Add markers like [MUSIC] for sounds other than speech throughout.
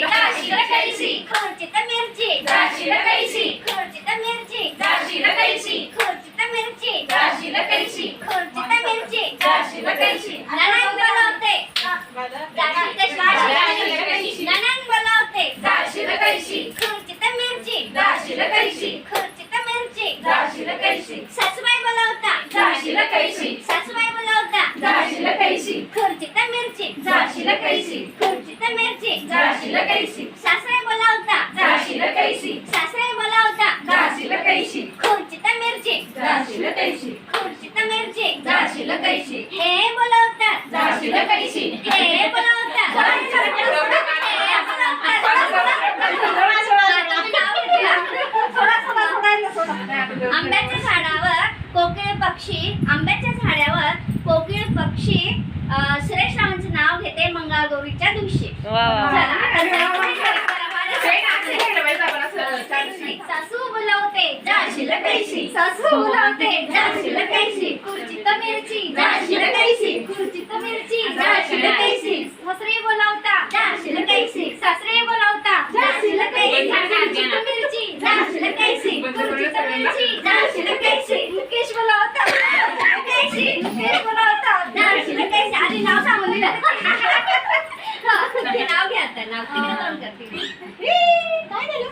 जाशील कैसी खर्चित मिरची. जाशील कैसी खर्चित मिरची. जाशील कैसी खर्चित मिरची. जाशील कैसी खर्चित मिरची. जाशील कैसी नणंद बोलवते. जाशील कैसी. नणंद बोलवते. जाशील कैसी खर्चित मिरची. जाशील कैसी खर्चित मिरची. जाशील कैसी सासूबाई बोलवता जाशील कैसी सासूबाई बोलवता जाशील कैसी खर्चित मिरची. जाशील कैसी खर्चित मिरची. जाशील कैसी सासरे बोलावता जाशील कैसी सासरे बोलावता जाशील कैसी खर्चित मिरची. जाशील कैसी खर्चित मिरची. जाशील कैसी हे बोलावता जाशील कैसी हे बोलावता जाशील कैसी. आंब्याच्या झाडावर कोकिळ पक्षी आंब्याच्या झाडावर कोकिळ पक्षी सुरेश रावांचं नाव घेते मंगळागौरीच्या दिवशी. चला, सासू बोलवते जाशील कैसी सासू बोलवते जाशील कैसी खुर्चीत मिरची जाशील कैसी खुर्चीत मिरची जाशील कैसी सासरे बोलावता सासरे बोलावता जाशील कैसी खुर्चीत मिरची जाशील कैसी खुर्चीत मिरची जाशील कैसी मुकेश बोलावता जाशील कैसी मुकेश बोलावता जाशील कैसी आधी नाव सांगून दिलं ते नाव घ्या आता नाव तिकडे जाऊन करते काय झालं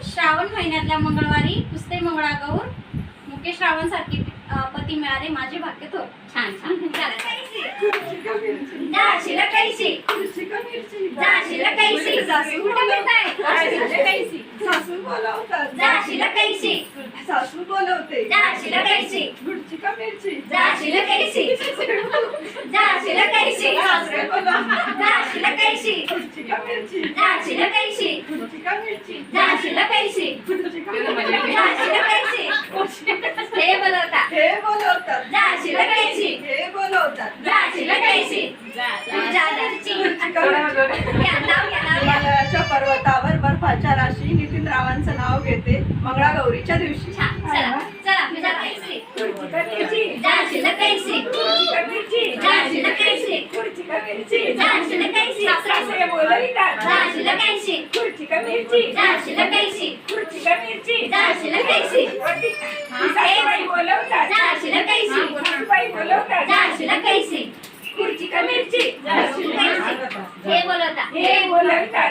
श्रावण महिन्यातल्या मंगळवारी पुसते मंगळागौर मुकेश श्रावण सारखे पती मिळाले. माझे भाग्य थोर छान छान. [LAUGHS] कैसी जाशील कैसी सासू बोलवतात जाशील कैसी बोलवते जाशील कैसी गुडची का मिरची जाशील कैसी जाशील कैसी सासरे बोलवतात जाशील कैसी गुडची का मिरची? जाशील कैसी गुडची का मिरची? जाशील कैसी गुडची का मिरची? जाशील कैसी हे बोलवता. हे बोलवतात जाशील कैसी हे बोलवतात जाशील कैसी जाशीलची गुडची का मिरची? मंगळागौरीच्या दिवशी गुडची का मिरची हे बोलवता हे बोलवतात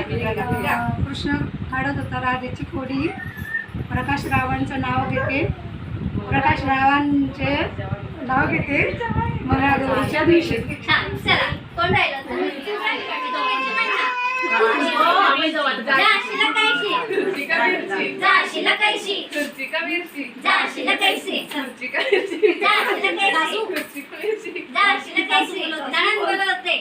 कृष्ण काढत होता राधेची खोडी. प्रकाश रावांचं नाव घेते. प्रकाश रावांचे नाव घेते. मंगळागौरीच्या दिवशी छान चला कोण राहिलं तुम्ही जाशील कैसी जाशील कैसी जाशील कैसी जाशील कैसी जाशील कैसी नणंद बोलवते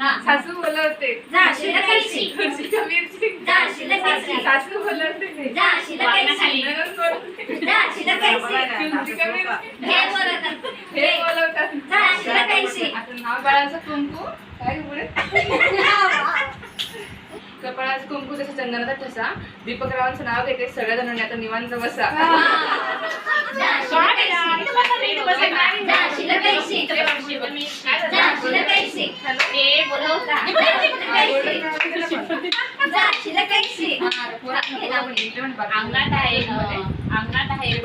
हा. सासू बोलवते जाशील कैसी खुर्ची का मिरची जाशील कैसी सासू बोलवते जाशील कैसी नणंद बोलवते जाशील कैसी खुर्ची का मिरची कपाळाचा कुंकू जसा चंदनाचा ठसा. दीपक रावांचं नाव घेते सगळ्या जणांनी आता निवांत बसा. आहे आहे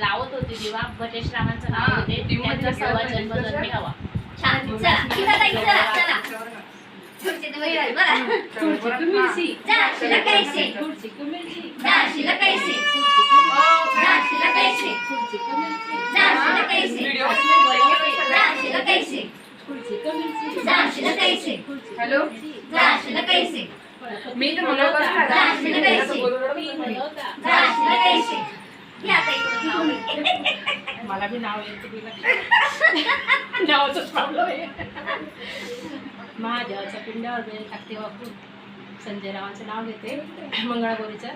लावत होती दिवा. भटेश रामांचं नाव होते. त्यांचा जन्म जन्मी हवा. छान. चला चला. हॅलो मी तर मला बी नाव येते नावाचाच प्रॉब्लेम आहे महादेवाच्या पिंडावर वगैरे टाकते हो वापरून संजय रावांचं नाव घेते. मंगळागौरीचं.